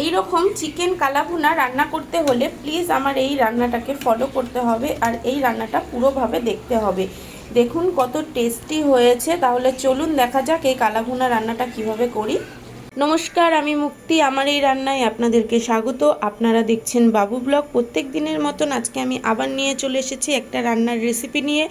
এই রকম চিকেন কালাভুনা রান্না করতে হলে প্লিজ আমার এই রান্নাটাকে ফলো করতে হবে আর এই রান্নাটা পুরোভাবে দেখতে হবে। দেখুন কত টেস্টি হয়েছে। তাহলে চলুন দেখা যাক এই কালাভুনা রান্নাটা কীভাবে করি। নমস্কার, আমি মুক্তি। আমার এই রান্নায় আপনাদেরকে স্বাগত। আপনারা দেখছেন বাবু ব্লগ। প্রত্যেক দিনের মতন আজকে আমি আবার নিয়ে চলে এসেছি একটা রান্নার রেসিপি নিয়ে।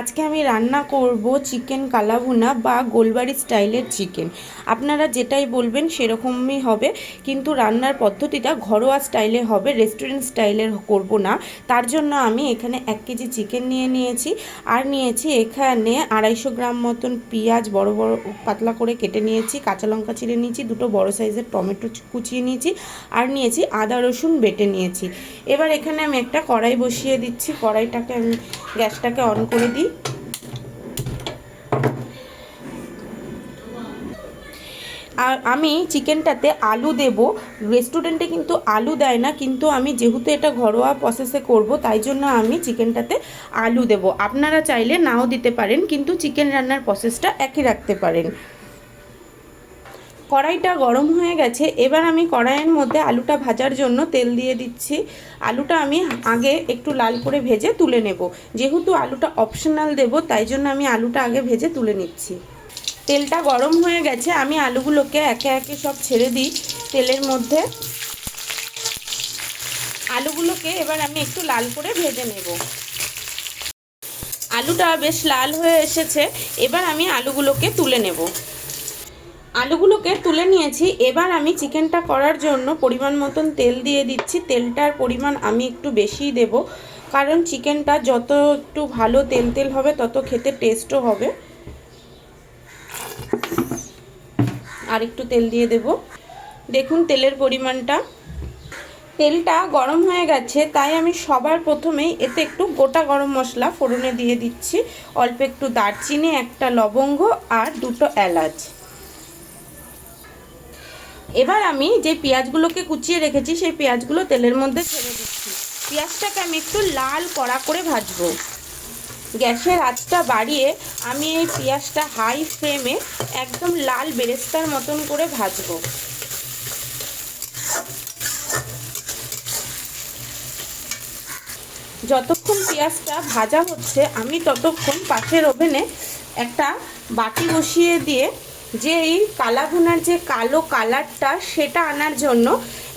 আজকে আমি রান্না করব চিকেন কালাভুনা বা গোলবাড়ি স্টাইলের চিকেন। আপনারা যেটাই বলবেন সেরকমই হবে, কিন্তু রান্নার পদ্ধতিটা ঘরোয়া স্টাইলে হবে রেস্টুরেন্ট স্টাইলের করব না। তার জন্য আমি এখানে এক কেজি চিকেন নিয়ে নিয়েছি। আর নিয়েছি এখানে আড়াইশো গ্রাম মতন পেঁয়াজ বড় বড় পাতলা করে কেটে নিয়েছি, কাঁচা লঙ্কা চিড়ে নিয়েছি দুটো বড় সাইজের টমেটো কুচিয়ে নিয়েছি আর নিয়েছি আদা রসুন বেটে নিয়েছি। এবার এখানে আমি একটা কড়াই বসিয়ে দিচ্ছি। কড়াইটাকে আমি গ্যাসটাকে অন করে দিই। আর আমি চিকেনটাতে আলু দেব। রেস্টুরেন্টে কিন্তু আলু দেয় না, কিন্তু আমি যেহেতু এটা ঘরোয়া প্রসেসে করব, তাই জন্য আমি চিকেনটাতে আলু দেব। আপনারা চাইলে নাও দিতে পারেন, কিন্তু চিকেন রান্নার প্রসেসটা একই রাখতে পারেন। কড়াইটা গরম হয়ে গেছে, এবার আমি কড়াইয়ের মধ্যে আলুটা ভাজার জন্য তেল দিয়ে দিচ্ছি। আলুটা আমি আগে একটু লাল করে ভেজে তুলে নেব। যেহেতু আলুটা অপশনাল দেব, তাই জন্য আমি আলুটা আগে ভেজে তুলে নিচ্ছি। তেলটা গরম হয়ে গেছে, আমি আলুগুলোকে একে একে সব ছেড়ে দিই তেলের মধ্যে। আলুগুলোকে এবার আমি একটু লাল করে ভেজে নেব। আলুটা বেশ লাল হয়ে এসেছে, এবার আমি আলুগুলোকে তুলে নেব। আলুগুলোকে তুলে নিয়েছি। এবার আমি চিকেনটা করার জন্য পরিমাণ মতন তেল দিয়ে দিচ্ছি। তেলটার পরিমাণ আমি একটু বেশিই দেব। কারণ চিকেনটা যত একটু ভালো তেল তেল হবে, তত খেতে টেস্টও হবে। আর একটু তেল দিয়ে দেব। দেখুন তেলের পরিমাণটা। তেলটা গরম হয়ে গেছে, তাই আমি সবার প্রথমেই এতে একটু গোটা গরম মশলা ফোড়নে দিয়ে দিচ্ছি। অল্প একটু দারচিনি, একটা লবঙ্গ আর দুটো এলাচ। এবার আমি যে পেঁয়াজগুলোকে কুচিয়ে রেখেছি, সেই পেঁয়াজগুলো তেলের মধ্যে ছেড়ে দিচ্ছি। পেঁয়াজটাকে আমি একটু লাল কড়া করে ভাজবো। গ্যাসের আঁচটা বাড়িয়ে আমি এই পেঁয়াজটা হাই ফ্লেমে একদম লাল বেরেস্তার মতন করে ভাজবো। যতক্ষণ পেঁয়াজটা ভাজা হচ্ছে, আমি ততক্ষণ পাশের ওভেনে একটা বাটি বসিয়ে দিয়ে যে এই কালাভুনার যে কালো কালারটা, সেটা আনার জন্য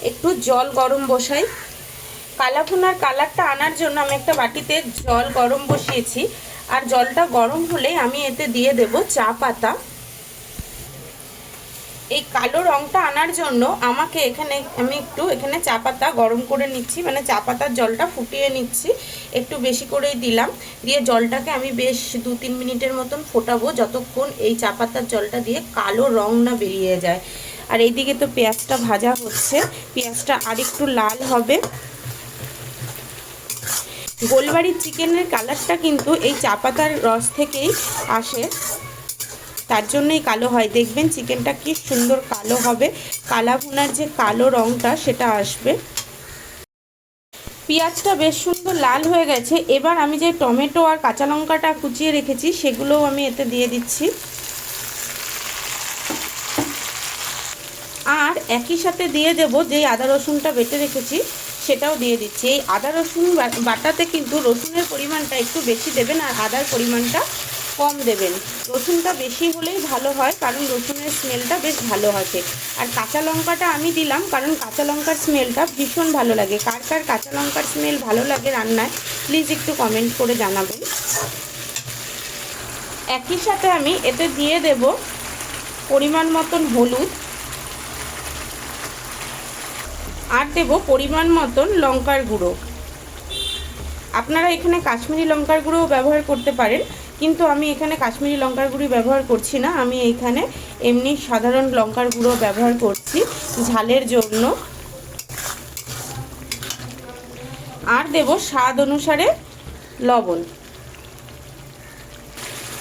একটু জল গরম বসাই। কালাভুনার কালারটা আনার জন্য আমি একটা বাটিতে জল গরম বসিয়েছি। আর জলটা গরম হলে আমি এতে দিয়ে দেব চা পাতা। এই কালো রঙটা আনার জন্য আমাকে এখানে, আমি একটু এখানে চা পাতা গরম করে নিচ্ছি মানে চা পাতার জলটা ফুটিয়ে নিচ্ছি, একটু বেশি করেই দিলাম, দিয়ে জলটাকে আমি বেশ দু তিন মিনিটের মতন ফোটাবো, যতক্ষণ এই চা পাতার জলটা দিয়ে কালো রং না বেরিয়ে যায়। আর এইদিকে তো পেঁয়াজটা ভাজা হচ্ছে, পেঁয়াজটা আর একটু লাল হবে। গোলবাড়ির চিকেনের কালারটা কিন্তু এই চা পাতার রস থেকেই আসে। তার জন্যই কালো হয়। দেখবেন চিকেনটা কি সুন্দর কালো হবে। কালা ভুনার যে কালো রঙটা সেটা আসবে। পেঁয়াজটা বেশ সুন্দর লাল হয়ে গেছে। এবার আমি যে টমেটো আর কাঁচা লঙ্কাটা কুচিয়ে রেখেছি, সেগুলোও আমি এতে দিয়ে দিচ্ছি। আর একই সাথে দিয়ে দেব যেই আদা রসুনটা বেটে রেখেছি, সেটাও দিয়ে দিচ্ছি। এই আদা রসুন বাটাতে কিন্তু রসুনের পরিমাণটা একটু বেশি দেবেন, আর আদার পরিমাণটা কম দেবেন। রসুনটা বেশি হলেই ভালো হয়, কারণ রসুনের স্মেলটা বেশ ভালো আছে। আর কাঁচা লঙ্কাটা আমি দিলাম, কারণ কাঁচা লঙ্কার স্মেলটা ভীষণ ভালো লাগে। কার কার কাঁচা লঙ্কার স্মেল ভালো লাগে রান্নায় প্লিজ একটু কমেন্ট করে জানাবেন। একই সাথে আমি এতে দিয়ে দেব পরিমাণ মতন হলুদ। আর দেব পরিমাণ মতন লঙ্কার গুঁড়ো। আপনারা এখানে কাশ্মীরি লঙ্কার গুঁড়োও ব্যবহার করতে পারেন। কিন্তু আমি এখানে কাশ্মীরি লঙ্কার গুঁড়ি ব্যবহার করছি না, আমি এখানে এমনি সাধারণ লঙ্কার গুঁড়ো ব্যবহার করছি ঝালের জন্য। আর দেব স্বাদ অনুসারে লবণ।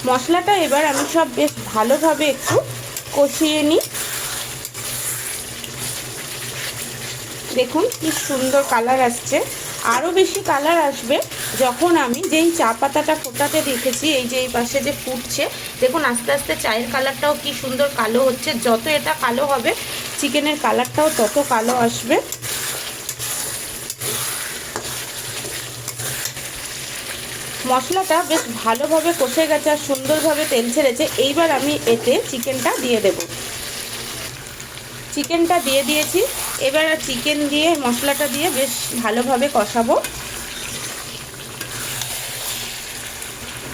মশলাটা এবার আমি সব বেশ ভালোভাবে একটু কষিয়ে নিই। দেখুন কি সুন্দর কালার আসছে। আরও বেশি কালার আসবে যখন আমি যেই চা পাতাটা ফোটাতে রেখেছি এই যে এই পাশে যে ফুটছে, দেখুন আস্তে আস্তে চায়ের কালারটাও কি সুন্দর কালো হচ্ছে। যত এটা কালো হবে চিকেনের কালারটাও তত কালো আসবে। মশলাটা বেশ ভালোভাবে কষে গেছে আর সুন্দরভাবে তেল ছেড়েছে। এইবার আমি এতে চিকেনটা দিয়ে দেব। চিকেনটা দিয়ে দিয়েছি। এবার চিকেন দিয়ে, মশলাটা দিয়ে বেশ ভালোভাবে কষাবো।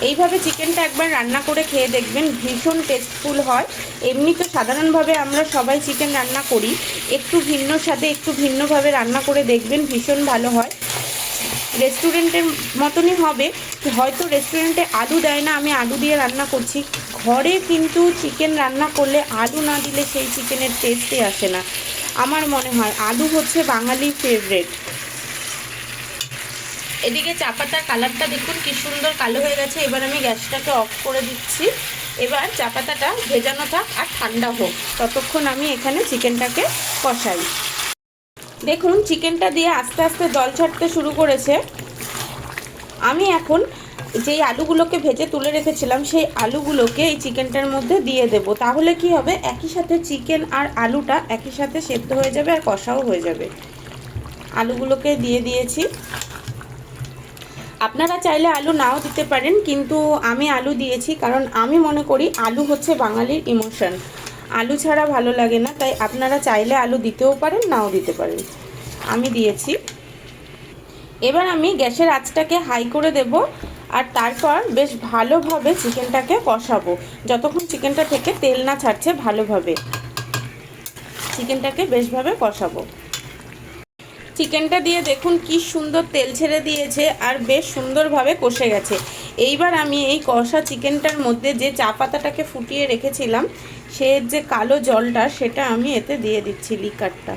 এইভাবে চিকেনটা একবার রান্না করে খেয়ে দেখবেন, ভীষণ টেস্টফুল হয়। এমনি তো সাধারণভাবে আমরা সবাই চিকেন রান্না করি। একটু ভিন্ন স্বাদে, একটু ভিন্নভাবে রান্না করে দেখবেন, ভীষণ ভালো হয়। রেস্টুরেন্টের মতনই হবে। হয়তো রেস্টুরেন্টে আলু দেয় না, আমি আলু দিয়ে রান্না করছি। ঘরে কিন্তু চিকেন রান্না করলে আলু না দিলে সেই চিকেনের টেস্টই আসে না। আমার মনে হয় আলু হচ্ছে বাঙালি ফেভারেট এদিকে চা পাতার কালারটা দেখুন, কি সুন্দর কালো হয়ে গেছে। এবার আমি গ্যাসটাকে অফ করে দিচ্ছি। এবার চা পাতাটা ভেজানো থাক আর ঠান্ডা হোক। ততক্ষণ আমি এখানে চিকেনটাকে কষাই। দেখুন, চিকেনটা দিয়ে আস্তে আস্তে জল ছাড়তে শুরু করেছে। আমি এখন যেই আলুগুলোকে ভেজে তুলে রেখেছিলাম, সেই আলুগুলোকে এই চিকেনটার মধ্যে দিয়ে দেব। তাহলে কি হবে? একই সাথে চিকেন আর আলুটা একই সাথে সেদ্ধ হয়ে যাবে আর কষাও হয়ে যাবে। আলুগুলোকে দিয়ে দিয়েছি। আপনারা চাইলে আলু নাও দিতে পারেন, কিন্তু আমি আলু দিয়েছি, কারণ আমি মনে করি আলু হচ্ছে বাঙালির ইমোশন। আলু ছাড়া ভালো লাগে না, তাই আপনারা চাইলে আলু দিতেও পারেন, নাও দিতে পারেন। আমি দিয়েছি। এবার আমি গ্যাসের আঁচটাকে হাই করে দেব, আর তারপর বেশ ভালোভাবে চিকেনটাকে কষাবো। যতক্ষণ চিকেনটা থেকে তেল না ছাড়ছে, ভালোভাবে চিকেনটাকে বেশভাবে কষাবো। চিকেনটা দিয়ে দেখুন কি সুন্দর তেল ছেড়ে দিয়েছে, আর বেশ সুন্দরভাবে কষে গেছে। এইবার আমি এই কষা চিকেনটার মধ্যে যে চা পাতাটাকে ফুটিয়ে রেখেছিলাম সে যে কালো জলটা, সেটা আমি এতে দিয়ে দিচ্ছি লিকারটা।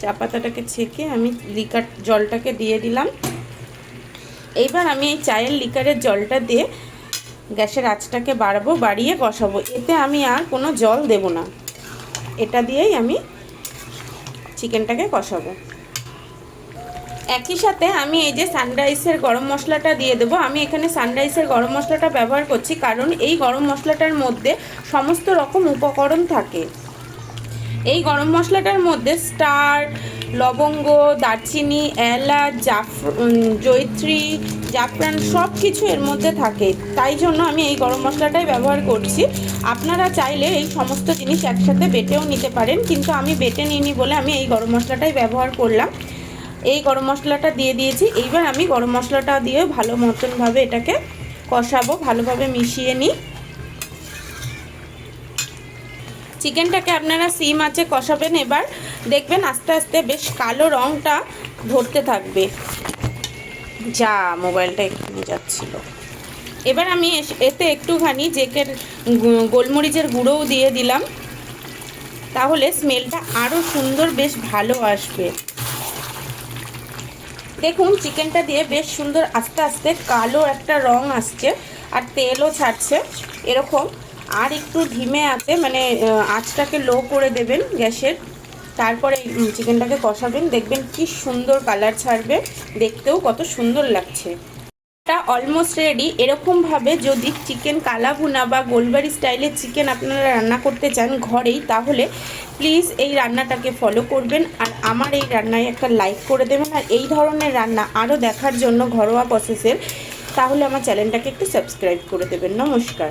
চা পাতাটাকে ছেঁকে আমি লিকার জলটাকে দিয়ে দিলাম। এইবার আমি এই চায়ের লিকারের জলটা দিয়ে গ্যাসের আঁচটাকে বাড়বো, বাড়িয়ে কষাবো এতে আমি আর কোনো জল দেব না। এটা দিয়েই আমি চিকেনটাকে কষাবো। একই সাথে আমি এই যে সানরাইসের গরম মশলাটা দিয়ে দেবো। আমি এখানে সানরাইসের গরম মশলাটা ব্যবহার করছি কারণ এই গরম মশলাটার মধ্যে সমস্ত রকম উপকরণ থাকে। এই গরম মশলাটার মধ্যে স্টার, লবঙ্গ, দারচিনি, এলাচ, জাফ জৈত্রী জাফরান সব কিছু এর মধ্যে থাকে। তাই জন্য আমি এই গরম মশলাটাই ব্যবহার করছি। আপনারা চাইলে এই সমস্ত জিনিস একসাথে বেটেও নিতে পারেন, কিন্তু আমি বেটে নিইনি বলে আমি এই গরম মশলাটাই ব্যবহার করলাম। এই গরম মশলাটা দিয়ে দিয়েছি। এইবার আমি গরম মশলাটা দিয়ে ভালো মতনভাবে এটাকে কষাবো, ভালোভাবে মিশিয়ে নিই। চিকেনটাকে আপনারা সিম আছে কষাবেন এবার। দেখবেন আস্তে আস্তে বেশ কালো রঙটা ধরতে থাকবে। যা মোবাইলটা এখানে যাচ্ছিল। এবার আমি এতে একটুখানি জেকের গোলমরিচের গুঁড়োও দিয়ে দিলাম। তাহলে স্মেলটা আরও সুন্দর, বেশ ভালো আসবে। দেখুন চিকেনটা দিয়ে বেশ সুন্দর আস্তে আস্তে কালো একটা রং আসছে আর তেলও ছাড়ছে, এরকম। আর একটু ধিমে আছে মানে আঁচটাকে লো করে দেবেন গ্যাসের। তারপরে চিকেনটাকে কষাবেন, দেখবেন কি সুন্দর কালার ছাড়বে। দেখতেও কত সুন্দর লাগছে। এটা অলমোস্ট রেডি এরকমভাবে যদি চিকেন কালা ভুনা বা গোলবাড়ি স্টাইলের চিকেন আপনারা রান্না করতে চান ঘরেই, তাহলে প্লিজ এই রান্নাটাকে ফলো করবেন আর আমার এই রান্নায় একটা লাইক করে দেবেন। আর এই ধরনের রান্না আরও দেখার জন্য ঘরোয়া প্রসেসের তাহলে আমার চ্যানেলটাকে একটু সাবস্ক্রাইব করে দেবেন। নমস্কার।